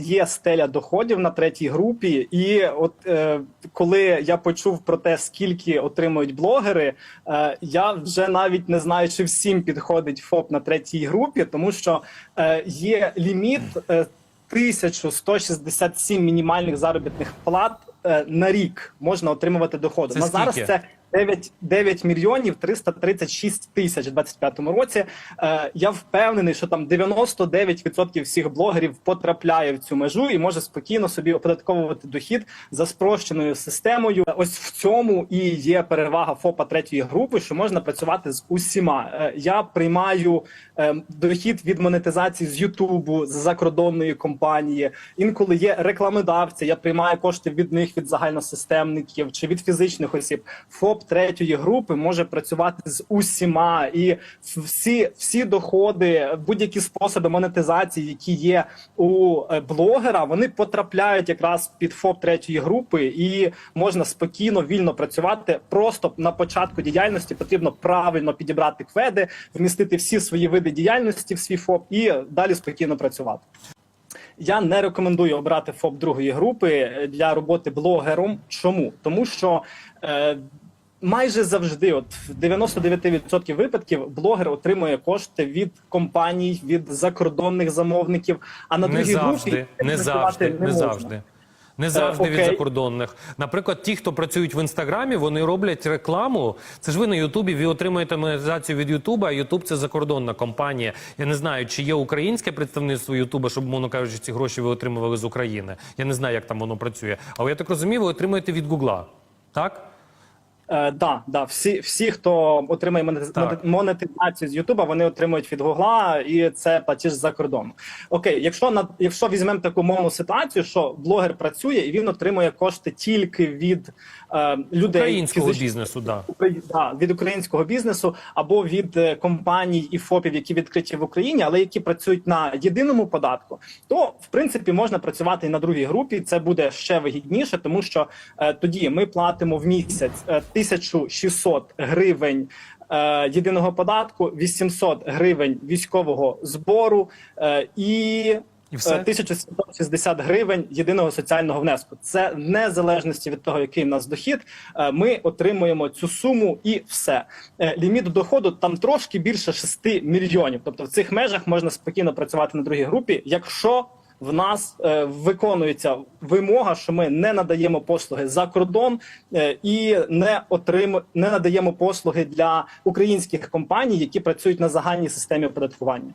Є стеля доходів на третій групі, і от е, коли я почув про те, скільки отримують блогери, е, я вже навіть не знаю, чи всім підходить ФОП на третій групі, тому що е, є ліміт е, 1167 мінімальних заробітних плат е, на рік можна отримувати доходу. Це на зараз це 9, 9 мільйонів 336 тисяч у 2025 році. Е, я впевнений, що там 99% всіх блогерів потрапляє в цю межу і може спокійно собі оподатковувати дохід за спрощеною системою. Ось в цьому і є перевага ФОПа третьої групи, що можна працювати з усіма. Е, я приймаю е, дохід від монетизації з Ютубу, з закордонної компанії. Інколи є рекламодавці. Я приймаю кошти від них від загальносистемників чи від фізичних осіб. ФОП третьої групи може працювати з усіма, і всі, всі доходи, будь-які способи монетизації, які є у е, блогера, вони потрапляють якраз під ФОП третьої групи, і можна спокійно вільно працювати. Просто на початку діяльності потрібно правильно підібрати кведи, вмістити всі свої види діяльності в свій ФОП і далі спокійно працювати. Я не рекомендую обрати ФОП другої групи для роботи блогером. Чому? Тому що е, майже завжди, от в 99% випадків, блогер отримує кошти від компаній, від закордонних замовників. А на Не другій завжди, групі не завжди, не можна. завжди. Не завжди від закордонних. Наприклад, ті, хто працюють в інстаграмі, вони роблять рекламу. Це ж ви на Ютубі, ви отримуєте монетизацію від Ютуба, а Ютуб це закордонна компанія. Я не знаю, чи є українське представництво Ютуба, щоб, мовно кажучи, ці гроші ви отримували з України. Я не знаю, як там воно працює. Але я так розумію, ви отримуєте від Гугла. Так? Е, да, да, всі, всі, хто Так. монетизацію з Ютуба, вони отримують від Гугла, і це платіж за кордоном. Окей, якщо на якщо візьмемо таку мовну ситуацію, що блогер працює і він отримує кошти тільки від е, людей Українського фізичних- бізнесу, да. Да, від українського бізнесу або від е, компаній і ФОПів, які відкриті в Україні, але які працюють на єдиному податку, то в принципі можна працювати і на другій групі. Це буде ще вигідніше, тому що е, тоді ми платимо в місяць е, 1600 гривень. е, Єдиного податку 800 гривень військового збору е, і І все? е, 1760 гривень єдиного соціального внеску. Це в незалежності від того, який в нас дохід. Ми отримуємо цю суму і все. Ліміт доходу там трошки більше 6 мільйонів. Тобто в цих межах можна спокійно працювати на другій групі, якщо в нас е, виконується вимога, що ми не надаємо послуги за кордон е, і не отрим... не надаємо послуги для українських компаній, які працюють на загальній системі оподаткування.